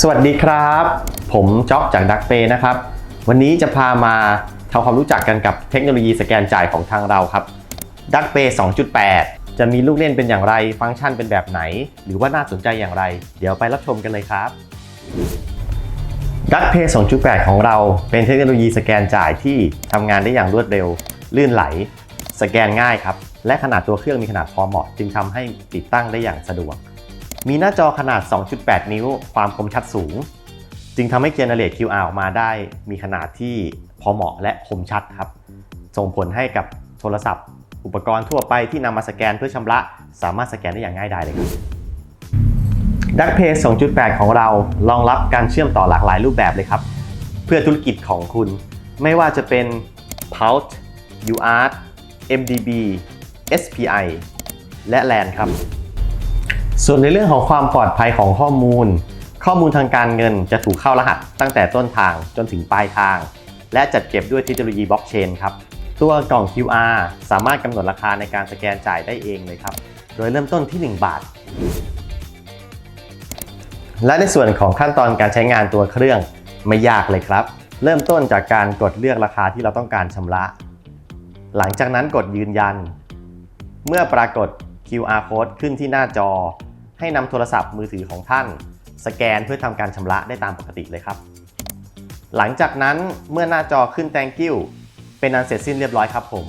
สวัสดีครับ ผมจ๊อบจากดักเปนะครับ วันนี้จะพามาทำความรู้จักกันกับเทคโนโลยีสแกนจ่ายของทางเราครับดักเป2.8 จะมีลูกเล่นเป็นอย่างไร ฟังก์ชันเป็นแบบไหน หรือว่าน่าสนใจอย่างไร เดี๋ยวไปรับชมกันเลยครับดักเพย์2.8 ของเราเป็นเทคโนโลยีสแกนจ่ายที่ทำงานได้อย่างรวดเร็ว ลื่นไหล สแกนง่ายครับ และขนาดตัวเครื่องมีขนาดพอเหมาะ จึงทำให้ติดตั้งได้อย่างสะดวก มีหน้าจอขนาด 2.8 นิ้ว ความคมชัดสูง จึงทำให้เจเนเรต QR ออกมาได้มีขนาดที่พอเหมาะและคมชัดครับ ส่งผลให้กับโทรศัพท์ อุปกรณ์ทั่วไปที่นำมาสแกนเพื่อชำระ สามารถสแกนได้อย่างง่ายดายเลยครับ d u c k p a y 2.8 ของเรารองรับการเชื่อมต่อหลากหลายรูปแบบเลยครับ เพื่อธุรกิจของคุณ ไม่ว่าจะเป็น Pout UART MDB SPI และ LAN ครับ ส่วนในเรื่องของความปลอดภัยของข้อมูล ข้อมูลทางการเงินจะถูกเข้ารหัสตั้งแต่ต้นทางจนถึงปลายทาง และจัดเก็บด้วยเทคโนโลยีบล็อกเชนครับ ตัวกล่อง QR สามารถกำหนดราคาในการสแกนจ่ายได้เองเลยครับ โดยเริ่มต้นที่ 1 บาท และในส่วนของขั้นตอนการใช้งานตัวเครื่องไม่ยากเลยครับ เริ่มต้นจากการกดเลือกราคาที่เราต้องการชำระ หลังจากนั้นกดยืนยัน เมื่อปรากฏ QR code ขึ้นที่หน้าจอ ให้นำโทรศัพท์มือถือของท่าน สแกนเพื่อทำการชำระได้ตามปกติเลยครับ หลังจากนั้นเมื่อหน้าจอขึ้น thank you เป็นอันเสร็จสิ้นเรียบร้อยครับผม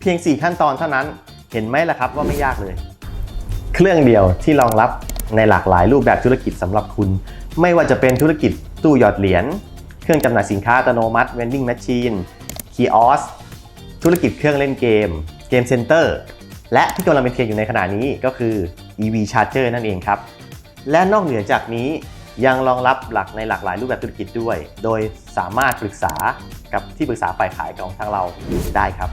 เพียง 4 ขั้นตอนเท่านั้นเห็นไหมล่ะครับว่าไม่ยากเลย เครื่องเดียวที่รองรับในหลากหลายรูปแบบธุรกิจสำหรับคุณ ไม่ว่าจะเป็นธุรกิจตู้หยอดเหรียญเครื่องจำหน่ายสินค้าอัตโนมัติ vending machine คีออสธุรกิจเครื่องเล่นเกม เกมเซ็นเตอร์ และที่กำลังเป็นเทรนด์อยู่ในขณะนี้ก็คือ EV Charger นั่นเองครับ และนอกเหนือจากนี้ยังรองรับหลักในหลากหลายรูปแบบธุรกิจด้วย โดยสามารถปรึกษากับที่ปรึกษาฝ่ายขายของทางเราได้ครับ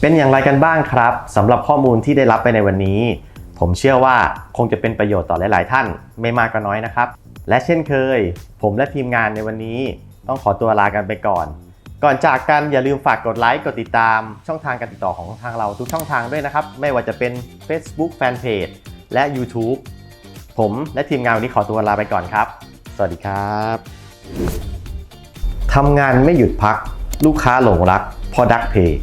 เป็นอย่างไรกันบ้างครับสำหรับข้อมูลที่ได้รับไปในวันนี้ ผมเชื่อว่าคงจะเป็นประโยชน์ต่อหลาย ๆ ท่านไม่มากก็น้อยนะครับ และเช่นเคย ผมและทีมงานในวันนี้ ต้องขอตัวลากันไปก่อน ก่อนจากกันอย่าลืมฝากกดไลค์ กดติดตาม ช่องทางการติดต่อของทางเราทุกช่องทางด้วยนะครับ ไม่ว่าจะเป็น Facebook Fanpage และ YouTube ผมและทีมงานวันนี้ขอตัวลาไปก่อนครับ สวัสดีครับทำงานไม่หยุดพัก ลูกค้าหลงรักเพอดักเพย์